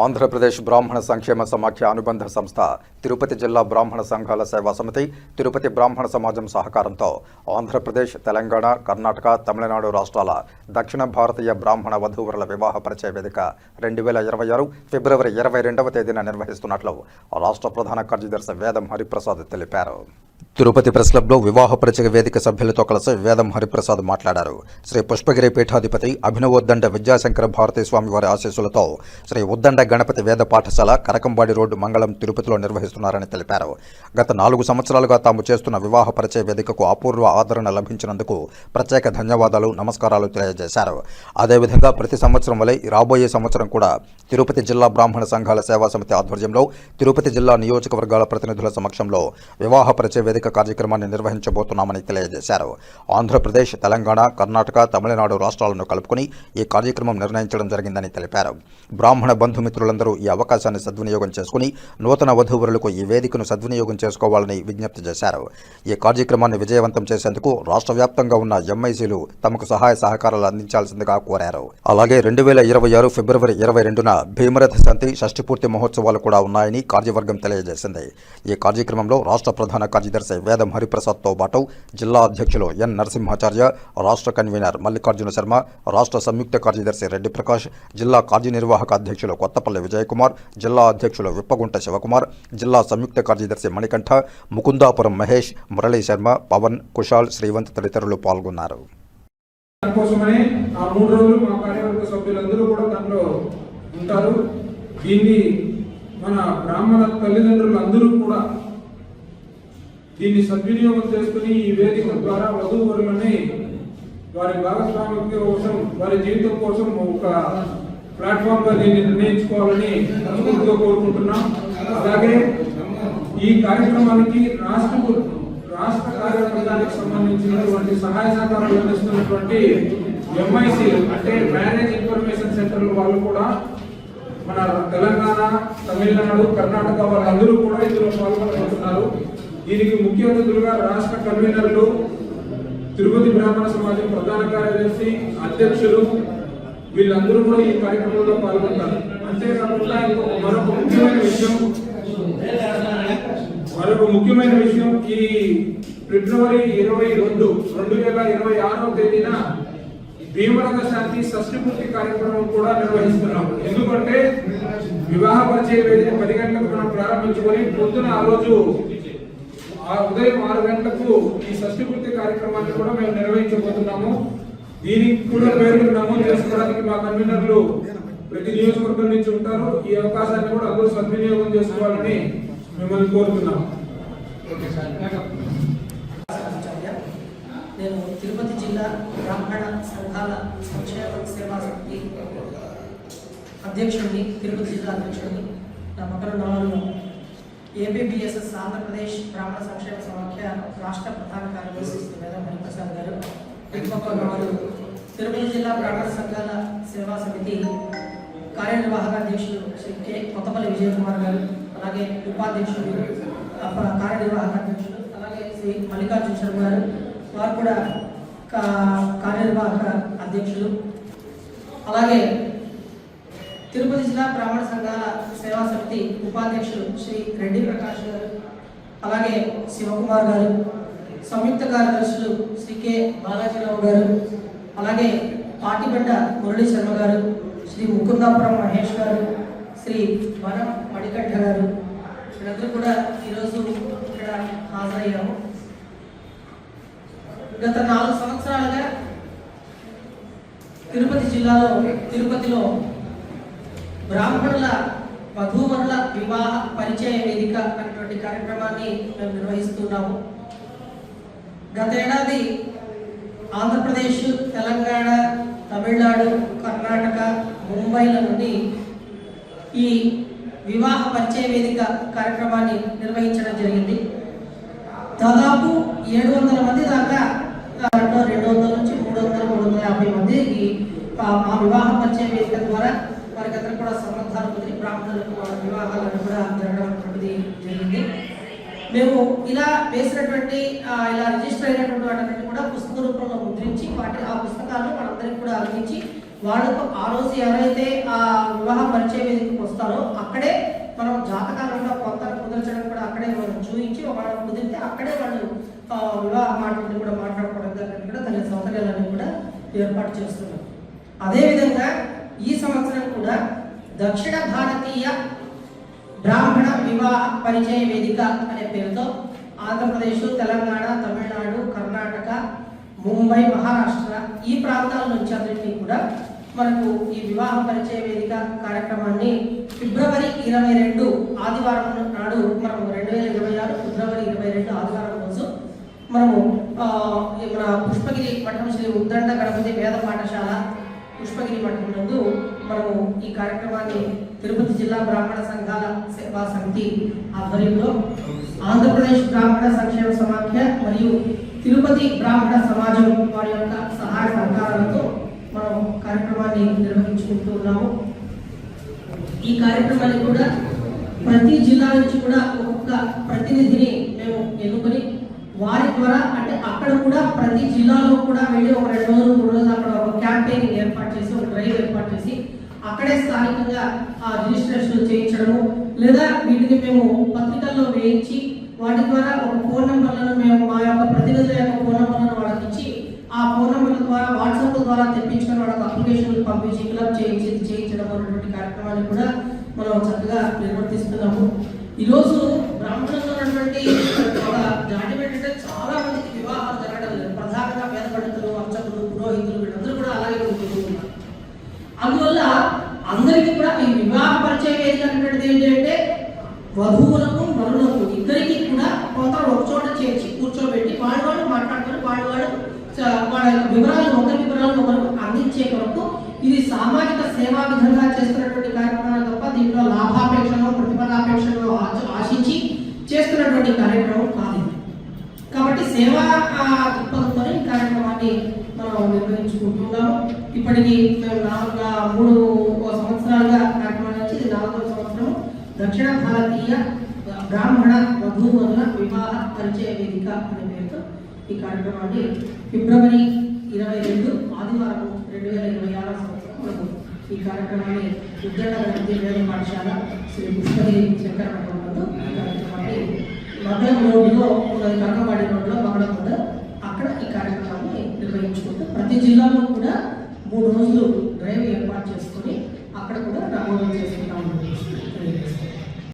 ఆంధ్రప్రదేశ్ బ్రాహ్మణ సంక్షేమ సమాఖ్య అనుబంధ సంస్థ తిరుపతి జిల్లా బ్రాహ్మణ సంఘాల సేవా సమితి తిరుపతి బ్రాహ్మణ సమాజం సహకారంతో ఆంధ్రప్రదేశ్ తెలంగాణ కర్ణాటక తమిళనాడు రాష్ట్రాల దక్షిణ భారతీయ బ్రాహ్మణ వధూవరుల వివాహ పరిచయ వేదిక రెండు వేల ఇరవై ఆరు ఫిబ్రవరి ఇరవై రెండవ తేదీన నిర్వహిస్తున్నట్లు రాష్ట్ర ప్రధాన కార్యదర్శి వేదం హరిప్రసాద్ తెలిపారు. తిరుపతి ప్రెస్ క్లబ్లో వివాహ పరిచయ వేదిక సభ్యులతో కలిసి వేదం హరిప్రసాద్ మాట్లాడారు. శ్రీ పుష్పగిరి పీఠాధిపతి అభినవోద్దండ విద్యాశంకర భారతీ స్వామి వారి ఆశీస్సులతో శ్రీ ఉద్దండ గణపతి వేద పాఠశాల కరకంబాడి రోడ్డు మంగళం తిరుపతిలో నిర్వహిస్తున్నారని తెలిపారు. గత నాలుగు సంవత్సరాలుగా తాము చేస్తున్న వివాహ పరిచయ వేదికకు అపూర్వ ఆదరణ లభించినందుకు ప్రత్యేక ధన్యవాదాలు నమస్కారాలు తెలియజేశారు. అదేవిధంగా ప్రతి సంవత్సరం వలె రాబోయే సంవత్సరం కూడా తిరుపతి జిల్లా బ్రాహ్మణ సంఘాల సేవా సమితి ఆధ్వర్యంలో తిరుపతి జిల్లా నియోజకవర్గాల ప్రతినిధుల సమక్షంలో వివాహ పరిచయ వేదిక కార్యక్రమాన్ని నిర్వహించబోతున్నామని తెలియజేశారు. ఆంధ్రప్రదేశ్ తెలంగాణ కర్ణాటక తమిళనాడు రాష్ట్రాలను కలుపుకొని ఈ కార్యక్రమం నిర్ణయించడం జరిగిందని తెలిపారు. బ్రాహ్మణ బంధుమిత్రులందరూ ఈ అవకాశాన్ని సద్వినియోగం చేసుకుని నూతన వధూవరులకు ఈ వేదికను సద్వినియోగం చేసుకోవాలని విజ్ఞప్తి చేశారు. ఈ కార్యక్రమాన్ని విజయవంతం చేసేందుకు రాష్ట్ర వ్యాప్తంగా ఉన్న ఎంఐసీలు తమకు సహాయ సహకారాలు అందించాల్సిందిగా కోరారు. అలాగే రెండు వేల ఇరవై ఆరు ఫిబ్రవరి ఇరవై రెండున భీమరథ శాంతి షష్ఠిపూర్తి మహోత్సవాలు కూడా ఉన్నాయని కార్యవర్గం తెలియజేసింది. ఈ కార్యక్రమంలో రాష్ట్ర ప్రధాన కార్యదర్శి వేదం హరిప్రసాద్తో పాటు జిల్లా అధ్యక్షులు ఎన్ నరసింహాచార్య రాష్ట్ర కన్వీనర్ మల్లికార్జున శర్మ రాష్ట్ర సంయుక్త కార్యదర్శి రెడ్డి ప్రకాష్ జిల్లా కార్యనిర్వాహక అధ్యక్షులు కొత్తపల్లి విజయకుమార్ జిల్లా అధ్యక్షులు విప్పగుంట శివకుమార్ జిల్లా సంయుక్త కార్యదర్శి మణికంఠ ముకుందాపురం మహేష్ మురళీ శర్మ పవన్ కుషాల్ శ్రీవంత్ తదితరులు పాల్గొన్నారు. ఆ మూడు రోజులు మా కార్యవర్గ సభ్యులందరూ కూడా దాంట్లో ఉంటారు. దీన్ని మన బ్రాహ్మణ తల్లిదండ్రులు అందరూ కూడా దీన్ని సద్వినియోగం చేసుకుని ఈ వేదిక ద్వారా వధూవరులని వారి భాగస్వామ్యం కోసం వారి జీవితం కోసం ఒక ప్లాట్ఫామ్గా దీన్ని నిర్ణయించుకోవాలని మనస్ఫూర్తిగా కోరుకుంటున్నాం. అలాగే ఈ కార్యక్రమానికి రాష్ట్ర రాష్ట్ర కార్యక్రమానికి సంబంధించినటువంటి సహాయ సహకారాలు అందిస్తున్నటువంటి ఎంఐసి అంటే మ్యారేజ్ ఇన్ఫర్మేషన్ సెంటర్ వాళ్ళు కూడా మన తెలంగాణ తమిళనాడు కర్ణాటక వాళ్ళందరూ కూడా ఇందులో పాల్గొనబోతున్నారు. దీనికి ముఖ్య అతిథులుగా రాష్ట్ర కన్వీనర్లు తిరుపతి బ్రాహ్మణ సమాజం ప్రధాన కార్యదర్శి అధ్యక్షులు వీళ్ళందరూ కూడా ఈ కార్యక్రమంలో పాల్గొంటారు. అంతేకాకుండా ఇంకొక మరొక ముఖ్యమైన విషయం మరొక ముఖ్యమైన విషయం ఈ ఫిబ్రవరి ఇరవై రెండు రెండు వేల ఇరవై ఆరో తేదీన భీమరథ శాంతి షష్టిపూర్తి కార్యక్రమం కూడా నిర్వహిస్తున్నాం. ఎందుకంటే వివాహ పరిచయ వేదిక పది గంటలకు మనం ప్రారంభించుకొని పొద్దున ఆ రోజు ఆ ఉదయం ఆరు గంటలకు ఈ షష్ఠి పూర్తి కార్యక్రమాన్ని కూడా మేము నిర్వహించబోతున్నాము. దీనికి కూడా పేర్లు నమోదు చేసుకోవడానికి మా కన్వీనర్లు ప్రతి నియోజకవర్గం నుంచి ఉంటారు. ఈ అవకాశాన్ని కూడా అందరూ సద్వినియోగం చేసుకోవాలని మిమ్మల్ని కోరుతున్నాము నేను తిరుపతి జిల్లా బ్రాహ్మణ సంఘాల సంక్షేమ సేవా సమితి అధ్యక్షుడిని తిరుపతి జిల్లా అధ్యక్షుడిని నా పక్కన ఉన్న వాళ్ళు ఆంధ్రప్రదేశ్ బ్రాహ్మణ సంక్షేమ సమాఖ్య రాష్ట్ర ప్రధాన కార్యదర్శి శ్రీ వేదం హరిప్రసాద్ గారు ఇంకొక తిరుమల జిల్లా బ్రాహ్మణ సంఘాల సేవా సమితి కార్యనిర్వాహక అధ్యక్షులు శ్రీ కె. కొత్తపల్లి విజయ్ కుమార్ గారు అలాగే ఉపాధ్యక్షులు కార్యనిర్వాహక అధ్యక్షులు అలాగే శ్రీ మల్లికార్జున శర్మ గారు వారు కూడా కా- కార్యనిర్వాహక అధ్యక్షులు. అలాగే తిరుపతి జిల్లా బ్రాహ్మణ సంఘాల సేవా సమితి ఉపాధ్యక్షులు శ్రీ రెడ్డి ప్రకాష్ గారు అలాగే శివకుమార్ గారు సంయుక్త కార్యదర్శులు శ్రీ కె బాలాజీరావు గారు అలాగే పాటిబండ మురళీ శర్మ గారు శ్రీ ముకుందాపురం మహేష్ గారు శ్రీ వనం మణికంఠ గారు. వీళ్ళందరూ కూడా ఈరోజు ఇక్కడ హాజరయ్యాము. గత నాలుగు సంవత్సరాలుగా తిరుపతి జిల్లాలో తిరుపతిలో బ్రాహ్మణుల వధూవరుల వివాహ పరిచయ వేదిక అనేటువంటి కార్యక్రమాన్ని మేము నిర్వహిస్తున్నాము. గతేడాది ఆంధ్రప్రదేశ్ తెలంగాణ తమిళనాడు కర్ణాటక ముంబైల నుండి ఈ వివాహ పరిచయ వేదిక కార్యక్రమాన్ని నిర్వహించడం జరిగింది. దాదాపు ఏడు వందల మంది దాకా దాంట్లో రెండు వందల నుంచి మూడు వందల మూడు వందల యాభై మంది ఈ ఆ- మా వివాహ పరిచయ వేదిక ద్వారా వారికి కూడా సంబంధాలు కుదిరి బ్రాహ్మణులకు వాళ్ళ వివాహాలను కూడా జరగడం జరిగింది. మేము ఇలా వేసినటువంటి ఇలా రిజిస్టర్ అయినటువంటి వాటిని కూడా పుస్తక రూపంలో ముద్రించి వాటి ఆ పుస్తకాలను మనందరికి కూడా అందించి వాళ్ళకు ఆ రోజు ఎవరైతే ఆ వివాహ పరిచయ వేదికకు వస్తారో అక్కడే మనం జాతకాలు కూడా కొత్త కుదర్చడం కూడా అక్కడే మనం చూపించి వాళ్ళని కుదిరితే అక్కడే వాళ్ళు వివాహ మాటలు కూడా మాట్లాడుకోవడం దగ్గర కూడా తన సౌకర్యాలన్నీ కూడా ఏర్పాటు చేస్తున్నాం అదేవిధంగా ఈ సంవత్సరం కూడా దక్షిణ భారతీయ బ్రాహ్మణ వివాహ పరిచయ వేదిక అనే పేరుతో ఆంధ్రప్రదేశ్ తెలంగాణ తమిళనాడు కర్ణాటక ముంబై మహారాష్ట్ర ఈ ప్రాంతాల నుంచి అందరికీ కూడా మనకు ఈ వివాహ పరిచయ వేదిక కార్యక్రమాన్ని ఫిబ్రవరి ఇరవై రెండు ఆదివారం నాడు మనము రెండు వేల ఇరవై ఆరు ఫిబ్రవరి ఇరవై రెండు ఆదివారం రోజు మనము మన పుష్పగిరి పట్టణం శ్రీ ఉద్దండ గణపతి వేద పాఠశాల పుష్పగిరి మఠం మనము ఈ కార్యక్రమాన్ని తిరుపతి జిల్లా బ్రాహ్మణ సంఘాల సేవా సమితి ఆధ్వర్యంలో ఆంధ్రప్రదేశ్ బ్రాహ్మణ సంక్షేమ సమాఖ్య మరియు తిరుపతి బ్రాహ్మణ సమాజం వారి యొక్క సహాయ సహకారాలతో మనం కార్యక్రమాన్ని నిర్వహించుకుంటూ ఉన్నాము. ఈ కార్యక్రమాన్ని కూడా ప్రతి జిల్లా నుంచి కూడా ఒక్కొక్క ప్రతినిధిని మేము ఎన్నుకొని వారి ద్వారా అక్కడ కూడా ప్రతి జిల్లాలో కూడా వెళ్ళి ఒక రెండు రోజులు మూడు రోజులు అక్కడ ఒక క్యాంపెయిన్ ఏర్పాటు చేసి ఒక డ్రైవ్ ఏర్పాటు చేసి అక్కడే స్థానికంగా ఆ రిజిస్ట్రేషన్ చేయించడము లేదా వీటిని మేము పత్రికల్లో వేయించి వాటి ద్వారా ఒక ఫోన్ నెంబర్లను మేము మా యొక్క ప్రతినిధుల యొక్క ఫోన్ నెంబర్లను వాళ్ళకి ఇచ్చి ఆ ఫోన్ నెంబర్ల ద్వారా వాట్సాప్ ద్వారా తెప్పించుకొని వాళ్ళకి అప్లికేషన్లు పంపించి ఫిలప్ చేయించి చేయించడం అనేటువంటి కార్యక్రమాన్ని కూడా మనం చక్కగా నిర్వర్తిస్తున్నాము. ఈరోజు బ్రాహ్మణంలో ఉన్నటువంటి ఒక జాతి ఏంటంటే చాలా మందికి వివాహాలు జరగడం లేదు ప్రధానంగా వేద పండితులు అర్చకులు పురోహితులు వీళ్ళందరూ కూడా అలాగే ఉంటూ ఉన్నారు అందువల్ల అందరికీ కూడా ఈ వివాహ పరిచయ వేదిక అనేటువంటిది ఏంటంటే వధువులకు వరులకు ఇద్దరికి కూడా కొంత ఒక చోట చేర్చి కూర్చోబెట్టి వాళ్ళు వాళ్ళు మాట్లాడుకొని వాళ్ళు వాళ్ళు చ- వాళ్ళ యొక్క వివరాలు ఒకరి వివరాలు ఒకరు అందించే కొరకు ఇది సామాజిక సేవా విధంగా చేస్తున్నటువంటి కార్యక్రమాలు తప్ప దీంట్లో లాభాపేక్షలు ప్రతిఫలాపేక్షను ఆశించి చేస్తున్నటువంటి కార్యక్రమం కాదు కాబట్టి సేవా ఆ, దృక్పథంతో ఈ కార్యక్రమాన్ని మనం నిర్వహించుకుంటున్నాము. ఇప్పటికి మేము నాలుగు మూడు సంవత్సరాలుగా కార్యక్రమం నుంచి ఇది నాలుగో సంవత్సరం. దక్షిణ భారతీయ బ్రాహ్మణ వధూవరుల వివాహ పరిచయ వేదిక అనే పేరుతో ఈ కార్యక్రమాన్ని ఫిబ్రవరి ఇరవై రెండు ఆదివారం రెండు వేల ఇరవై ఆరో సంవత్సరం ఈ కార్యక్రమాన్ని ఉద్యోగ గణపతి వేద పాఠశాల శ్రీ పుష్పదేవి శంకర మఠం రోడ్లో ఈ కార్యక్రమాన్ని మధ్యం రోడ్డులో అక్కడ ఈ కార్యక్రమాన్ని నిర్వహించుకుంటూ ప్రతి జిల్లాలో కూడా మూడు రోజులు డ్రైవ్ ఏర్పాటు చేసుకొని అక్కడ కూడా నమోదు చేసుకుంటాం